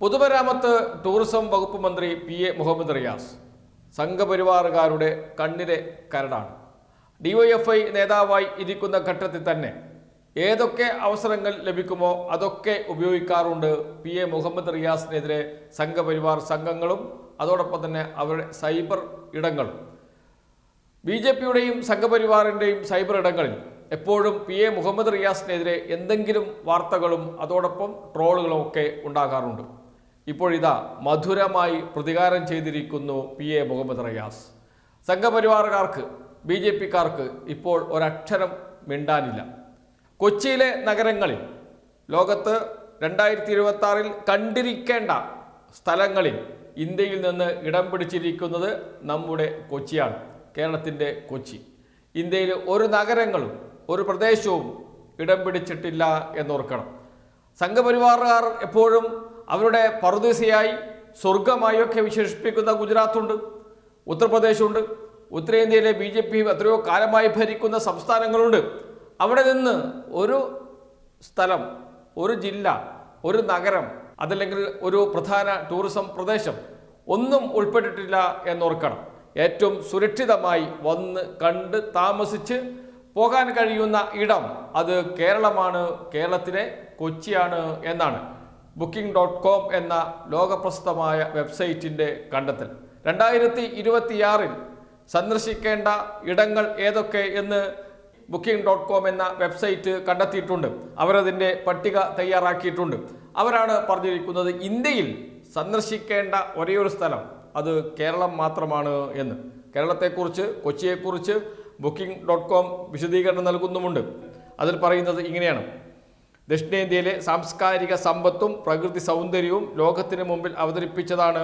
പൊതുമരാമത്ത് ടൂറിസം വകുപ്പ് മന്ത്രി പി എ മുഹമ്മദ് റിയാസ് സംഘപരിവാറുകാരുടെ കണ്ണിലെ കരടാണ്. ഡിവൈഎഫ്ഐ നേതാവായി ഇരിക്കുന്ന ഘട്ടത്തിൽ തന്നെ ഏതൊക്കെ അവസരങ്ങൾ ലഭിക്കുമോ അതൊക്കെ ഉപയോഗിക്കാറുണ്ട് പി എ മുഹമ്മദ് റിയാസിനെതിരെ സംഘപരിവാർ സംഘങ്ങളും അതോടൊപ്പം തന്നെ അവരുടെ സൈബർ ഇടങ്ങളും. ബി ജെ പിയുടെയും സംഘപരിവാറിന്റെയും സൈബർ ഇടങ്ങളിൽ എപ്പോഴും പി എ മുഹമ്മദ് റിയാസിനെതിരെ എന്തെങ്കിലും വാർത്തകളും അതോടൊപ്പം ട്രോളുകളും ഒക്കെ ഉണ്ടാകാറുണ്ട്. ഇപ്പോഴിതാ മധുരമായി പ്രതികാരം ചെയ്തിരിക്കുന്നു പി എ മുഹമ്മദ് റയാസ്. സംഘപരിവാറുകാർക്ക് ബി ജെ പിക്കാർക്ക് ഇപ്പോൾ ഒരക്ഷരം മിണ്ടാനില്ല. കൊച്ചിയിലെ നഗരങ്ങളിൽ ലോകത്ത് രണ്ടായിരത്തി ഇരുപത്തി ആറിൽ കണ്ടിരിക്കേണ്ട സ്ഥലങ്ങളിൽ ഇന്ത്യയിൽ നിന്ന് ഇടം പിടിച്ചിരിക്കുന്നത് നമ്മുടെ കൊച്ചിയാണ് കേരളത്തിന്റെ കൊച്ചി. ഇന്ത്യയിൽ ഒരു നഗരങ്ങളും ഒരു പ്രദേശവും ഇടം പിടിച്ചിട്ടില്ല എന്നോർക്കണം. സംഘപരിവാറുകാർ എപ്പോഴും അവരുടെ പറുദീസയായി സ്വർഗമായി ഒക്കെ വിശേഷിപ്പിക്കുന്ന ഗുജറാത്തുണ്ട് ഉത്തർപ്രദേശുണ്ട് ഉത്തരേന്ത്യയിലെ ബി ജെ പി എത്രയോ കാലമായി ഭരിക്കുന്ന സംസ്ഥാനങ്ങളുണ്ട്. അവിടെ നിന്ന് ഒരു സ്ഥലം ഒരു ജില്ല ഒരു നഗരം അതല്ലെങ്കിൽ ഒരു പ്രധാന ടൂറിസം പ്രദേശം ഒന്നും ഉൾപ്പെട്ടിട്ടില്ല എന്നോർക്കണം. ഏറ്റവും സുരക്ഷിതമായി വന്ന് കണ്ട് താമസിച്ച് പോകാൻ കഴിയുന്ന ഇടം അത് കേരളമാണ് കേരളത്തിലെ കൊച്ചിയാണ് എന്നാണ്. ബുക്കിംഗ് ഡോട്ട് കോം എന്ന ലോകപ്രസിദ്ധമായ വെബ്സൈറ്റിന്റെ കണ്ടെത്തൽ. രണ്ടായിരത്തി ഇരുപത്തിയാറിൽ സന്ദർശിക്കേണ്ട ഇടങ്ങൾ ഏതൊക്കെ എന്ന് ബുക്കിംഗ് ഡോട്ട് കോം എന്ന വെബ്സൈറ്റ് കണ്ടെത്തിയിട്ടുണ്ട്. അവരതിന്റെ പട്ടിക തയ്യാറാക്കിയിട്ടുണ്ട്. അവരാണ് പറഞ്ഞിരിക്കുന്നത് ഇന്ത്യയിൽ സന്ദർശിക്കേണ്ട ഒരേയൊരു സ്ഥലം. അത് കേരളം മാത്രമാണ് എന്ന്. കേരളത്തെക്കുറിച്ച് കൊച്ചിയെക്കുറിച്ച് ബുക്കിംഗ് ഡോട്ട് കോം വിശദീകരണം നൽകുന്നുമുണ്ട്. അതിൽ പറയുന്നത് ഇങ്ങനെയാണ്. ദക്ഷിണേന്ത്യയിലെ സാംസ്കാരിക സമ്പത്തും പ്രകൃതി സൗന്ദര്യവും ലോകത്തിന് മുമ്പിൽ അവതരിപ്പിച്ചതാണ്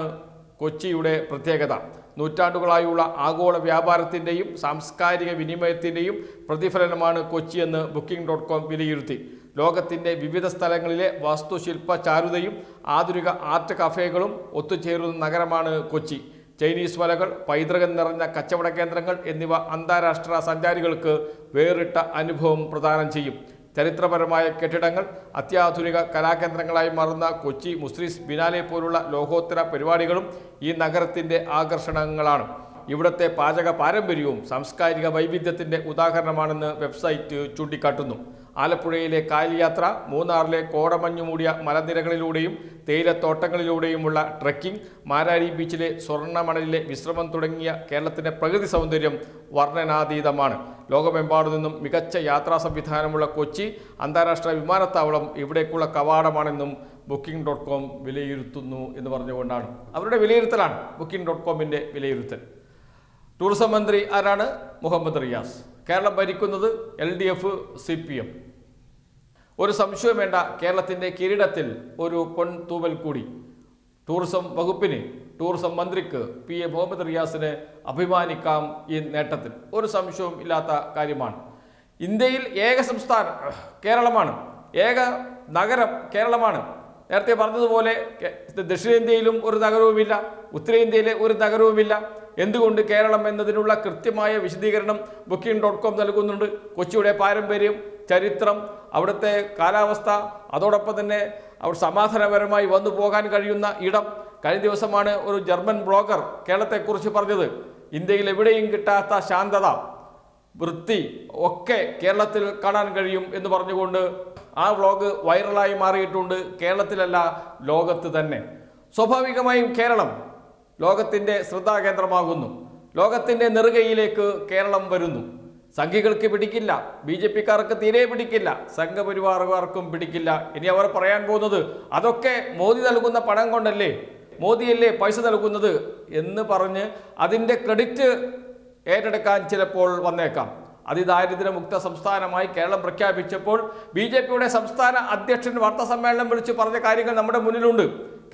കൊച്ചിയുടെ പ്രത്യേകത. നൂറ്റാണ്ടുകളായുള്ള ആഗോള വ്യാപാരത്തിന്റെയും സാംസ്കാരിക വിനിമയത്തിന്റെയും പ്രതിഫലനമാണ് കൊച്ചിയെന്ന് ബുക്കിംഗ് ഡോട്ട് കോം വിലയിരുത്തി. ലോകത്തിന്റെ വിവിധ സ്ഥലങ്ങളിലെ വാസ്തുശില്പ ചാരുതയും ആധുനിക ആർട്ട് കഫേകളും ഒത്തുചേരുന്ന നഗരമാണ് കൊച്ചി. ചൈനീസ് വലകൾ പൈതൃകം നിറഞ്ഞ കച്ചവട കേന്ദ്രങ്ങൾ എന്നിവ അന്താരാഷ്ട്ര സഞ്ചാരികൾക്ക് വേറിട്ട അനുഭവം പ്രദാനം ചെയ്യും. ചരിത്രപരമായ കെട്ടിടങ്ങൾ അത്യാധുനിക കലാകേന്ദ്രങ്ങളായി മാറുന്ന കൊച്ചി മുസ്ലിസ് ബിനാലെ പോലുള്ള ലോകോത്തര പരിപാടികളും ഈ നഗരത്തിന്റെ ആകർഷണങ്ങളാണ്. ഇവിടുത്തെ പാചക പാരമ്പര്യവും സാംസ്കാരിക വൈവിധ്യത്തിന്റെ ഉദാഹരണമാണെന്ന് വെബ്സൈറ്റ് ചൂണ്ടിക്കാട്ടുന്നു. ആലപ്പുഴയിലെ കായൽയാത്ര മൂന്നാറിലെ കോടമഞ്ഞു മൂടിയ മലനിരകളിലൂടെയും തേയിലത്തോട്ടങ്ങളിലൂടെയുമുള്ള ട്രക്കിംഗ് മാരാരി ബീച്ചിലെ സ്വർണമണലിലെ വിശ്രമം തുടങ്ങിയ കേരളത്തിന്റെ പ്രകൃതി സൗന്ദര്യം വർണനാതീതമാണ്. ലോകമെമ്പാടു നിന്നും മികച്ച യാത്രാ സംവിധാനമുള്ള കൊച്ചി അന്താരാഷ്ട്ര വിമാനത്താവളം ഇവിടേക്കുള്ള കവാടമാണെന്നും ബുക്കിംഗ് ഡോട്ട് കോം വിലയിരുത്തുന്നു എന്ന് പറഞ്ഞുകൊണ്ടാണ്. അവരുടെ വിലയിരുത്തലാണ് ബുക്കിംഗ് ഡോട്ട് കോമിന്റെ വിലയിരുത്തൽ. ടൂറിസം മന്ത്രി ആരാണ്? മുഹമ്മദ് റിയാസ്. കേരളം ഭരിക്കുന്നത് L D F C P M. ഒരു സംശയവും വേണ്ട. കേരളത്തിന്റെ കിരീടത്തിൽ ഒരു പൊൻതൂവൽ കൂടി. ടൂറിസം വകുപ്പിന് ടൂറിസം മന്ത്രിക്ക് പി എ മുഹമ്മദ് റിയാസിന് അഭിമാനിക്കാം ഈ നേട്ടത്തിൽ. ഒരു സംശയവും ഇല്ലാത്ത കാര്യമാണ്. ഇന്ത്യയിൽ ഏക സംസ്ഥാനം കേരളമാണ്. ഏക നഗരം കേരളമാണ്. നേരത്തെ പറഞ്ഞതുപോലെ ദക്ഷിണേന്ത്യയിലും ഒരു നഗരവുമില്ല ഉത്തരേന്ത്യയിലെ ഒരു നഗരവുമില്ല. എന്തുകൊണ്ട് കേരളം എന്നതിനുള്ള കൃത്യമായ വിശദീകരണം ബുക്കിംഗ് ഡോട്ട് കോം നൽകുന്നുണ്ട്. കൊച്ചിയുടെ പാരമ്പര്യം ചരിത്രം അവിടുത്തെ കാലാവസ്ഥ അതോടൊപ്പം തന്നെ അവർ സമാധാനപരമായി വന്നു പോകാൻ കഴിയുന്ന ഇടം. കഴിഞ്ഞ ദിവസമാണ് ഒരു ജർമ്മൻ ബ്ലോഗർ കേരളത്തെക്കുറിച്ച് പറഞ്ഞത് ഇന്ത്യയിൽ എവിടെയും കിട്ടാത്ത ശാന്തത വൃത്തി ഒക്കെ കേരളത്തിൽ കാണാൻ കഴിയും എന്ന് പറഞ്ഞുകൊണ്ട് ആ വ്ളോഗ് വൈറലായി മാറിയിട്ടുണ്ട് കേരളത്തിലല്ല ലോകത്ത് തന്നെ. സ്വാഭാവികമായും കേരളം ലോകത്തിന്റെ ശ്രദ്ധാകേന്ദ്രമാകുന്നു. ലോകത്തിന്റെ നെറുകയിലേക്ക് കേരളം വരുന്നു. സംഘികൾക്ക് പിടിക്കില്ല. ബി ജെ പിക്കാർക്ക് തീരെ പിടിക്കില്ല. സംഘപരിവാറുകാർക്കും പിടിക്കില്ല. ഇനി അവർ പറയാൻ പോകുന്നത് അതൊക്കെ മോദി നൽകുന്ന പണം കൊണ്ടല്ലേ? മോദിയല്ലേ പൈസ നൽകുന്നത് എന്ന് പറഞ്ഞ് അതിന്റെ ക്രെഡിറ്റ് ഏറ്റെടുക്കാൻ ചിലപ്പോൾ വന്നേക്കാം. അതിദാരിദ്ര്യമുക്ത സംസ്ഥാനമായി കേരളം പ്രഖ്യാപിച്ചപ്പോൾ ബി ജെ പിയുടെ സംസ്ഥാന അധ്യക്ഷൻ വാർത്താ സമ്മേളനം വിളിച്ച് പറഞ്ഞ കാര്യങ്ങൾ നമ്മുടെ മുന്നിലുണ്ട്.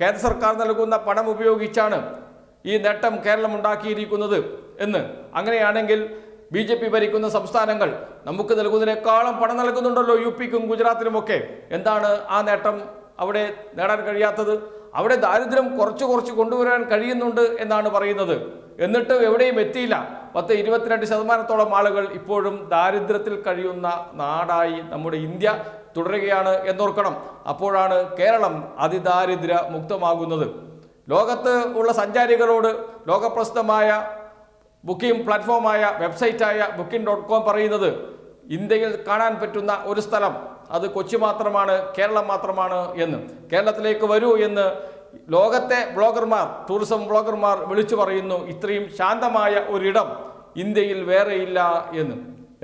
കേന്ദ്ര സർക്കാർ നൽകുന്ന പണം ഉപയോഗിച്ചാണ് ഈ നേട്ടം കേരളം ഉണ്ടാക്കിയിരിക്കുന്നത് എന്ന്. അങ്ങനെയാണെങ്കിൽ ബി ജെ പി ഭരിക്കുന്ന സംസ്ഥാനങ്ങൾ നമുക്ക് നൽകുന്നതിനേക്കാളും പണം നൽകുന്നുണ്ടല്ലോ യു പിക്കും ഗുജറാത്തിനുമൊക്കെ. എന്താണ് ആ നേട്ടം അവിടെ നേടാൻ കഴിയാത്തത്? അവിടെ ദാരിദ്ര്യം കുറച്ച് കുറച്ച് കൊണ്ടുവരാൻ കഴിയുന്നുണ്ട് എന്നാണ് പറയുന്നത്. എന്നിട്ട് എവിടെയും എത്തിയില്ല. പത്ത് ഇരുപത്തിരണ്ട് ശതമാനത്തോളം ആളുകൾ ഇപ്പോഴും ദാരിദ്ര്യത്തിൽ കഴിയുന്ന നാടായി നമ്മുടെ ഇന്ത്യ തുടരുകയാണ് എന്നോർക്കണം. അപ്പോഴാണ് കേരളം അതിദാരിദ്ര്യ മുക്തമാകുന്നത്. ലോകത്ത് ഉള്ള സഞ്ചാരികളോട് ലോകപ്രസിദ്ധമായ ബുക്കിംഗ് പ്ലാറ്റ്ഫോമായ വെബ്സൈറ്റായ ബുക്കിംഗ് ഡോട്ട് കോം പറയുന്നത് ഇന്ത്യയിൽ കാണാൻ പറ്റുന്ന ഒരു സ്ഥലം. അത് കൊച്ചി മാത്രമാണ് കേരളം മാത്രമാണ് എന്ന്. കേരളത്തിലേക്ക് വരൂ എന്ന് ലോകത്തെ ബ്ലോഗർമാർ ടൂറിസം ബ്ലോഗർമാർ വിളിച്ചു പറയുന്നു. ഇത്രയും ശാന്തമായ ഒരിടം ഇന്ത്യയിൽ വേറെയില്ല എന്ന്.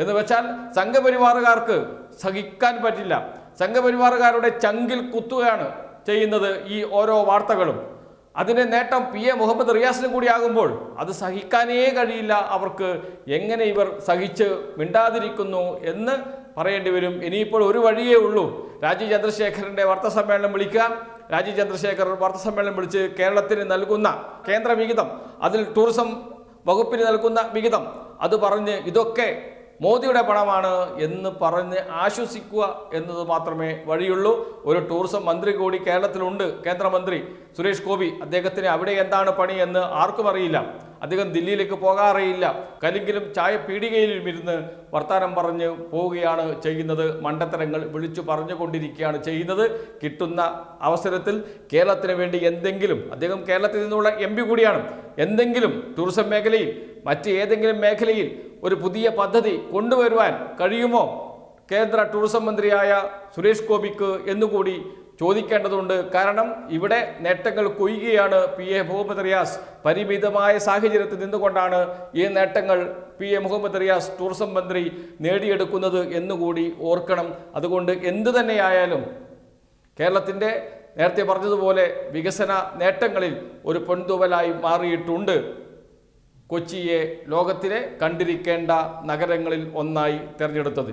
എന്ന് വെച്ചാൽ സംഘപരിവാറുകാർക്ക് സഹിക്കാൻ പറ്റില്ല. സംഘപരിവാറുകാരുടെ ചങ്കിൽ കുത്തുകയാണ് ചെയ്യുന്നത് ഈ ഓരോ വാർത്തകളും. അതിന്റെ നേട്ടം പി എ മുഹമ്മദ് റിയാസിനും കൂടി ആകുമ്പോൾ അത് സഹിക്കാനേ കഴിയില്ല. അവർക്ക് എങ്ങനെ ഇവർ സഹിച്ച് മിണ്ടാതിരിക്കുന്നു എന്ന് പറയേണ്ടി വരും. ഇനിയിപ്പോൾ ഒരു വഴിയേ ഉള്ളൂ. രാജീവ് ചന്ദ്രശേഖരന്റെ വാർത്താ സമ്മേളനം വിളിക്കുക. രാജീവ് ചന്ദ്രശേഖർ വാർത്താ സമ്മേളനം വിളിച്ച് കേരളത്തിന് നൽകുന്ന കേന്ദ്ര വിഹിതം അതിൽ ടൂറിസം വകുപ്പിന് നൽകുന്ന വിഹിതം അത് പറഞ്ഞ് ഇതൊക്കെ മോദിയുടെ പണമാണ് എന്ന് പറഞ്ഞ് ആശ്വസിക്കുക എന്നത് മാത്രമേ വഴിയുള്ളൂ. ഒരു ടൂറിസം മന്ത്രി കൂടി കേരളത്തിലുണ്ട്. കേന്ദ്രമന്ത്രി സുരേഷ് ഗോപി അദ്ദേഹത്തിന് അവിടെ എന്താണ് പണി എന്ന് ആർക്കും അറിയില്ല. അദ്ദേഹം ദില്ലിയിലേക്ക് പോകാറേയില്ല. കലിങ്കിലും ചായ പീടികയിലും ഇരുന്ന് വർത്താനം പറഞ്ഞ് പോവുകയാണ് ചെയ്യുന്നത്. മണ്ടത്തരങ്ങൾ വിളിച്ചു പറഞ്ഞുകൊണ്ടിരിക്കുകയാണ് ചെയ്യുന്നത്. കിട്ടുന്ന അവസരത്തിൽ കേരളത്തിന് വേണ്ടി എന്തെങ്കിലും അദ്ദേഹം കേരളത്തിൽ നിന്നുള്ള എം കൂടിയാണ്. എന്തെങ്കിലും ടൂറിസം മേഖലയിൽ മറ്റ് ഏതെങ്കിലും മേഖലയിൽ ഒരു പുതിയ പദ്ധതി കൊണ്ടുവരുവാൻ കഴിയുമോ? കേന്ദ്ര ടൂറിസം മന്ത്രിയായ സുരേഷ് ഗോപിക്ക് എന്നുകൂടി ചോദിക്കേണ്ടതുണ്ട്. കാരണം ഇവിടെ നേട്ടങ്ങൾ കൊയ്യുകയാണ് പി എ മുഹമ്മദ് റിയാസ്. പരിമിതമായ സാഹചര്യത്തിൽ നിന്നുകൊണ്ടാണ് ഈ നേട്ടങ്ങൾ P A Muhammad Riyas tourism മന്ത്രി നേടിയെടുക്കുന്നത് എന്നുകൂടി ഓർക്കണം. അതുകൊണ്ട് എന്തു തന്നെയായാലും കേരളത്തിന്റെ നേരത്തെ പറഞ്ഞതുപോലെ വികസന നേട്ടങ്ങളിൽ ഒരു പൊൻതുവലായി മാറിയിട്ടുണ്ട്. കൊച്ചിയെ ലോകത്തിലെ കണ്ടിരിക്കേണ്ട നഗരങ്ങളിൽ ഒന്നായി തിരഞ്ഞെടുത്തത്.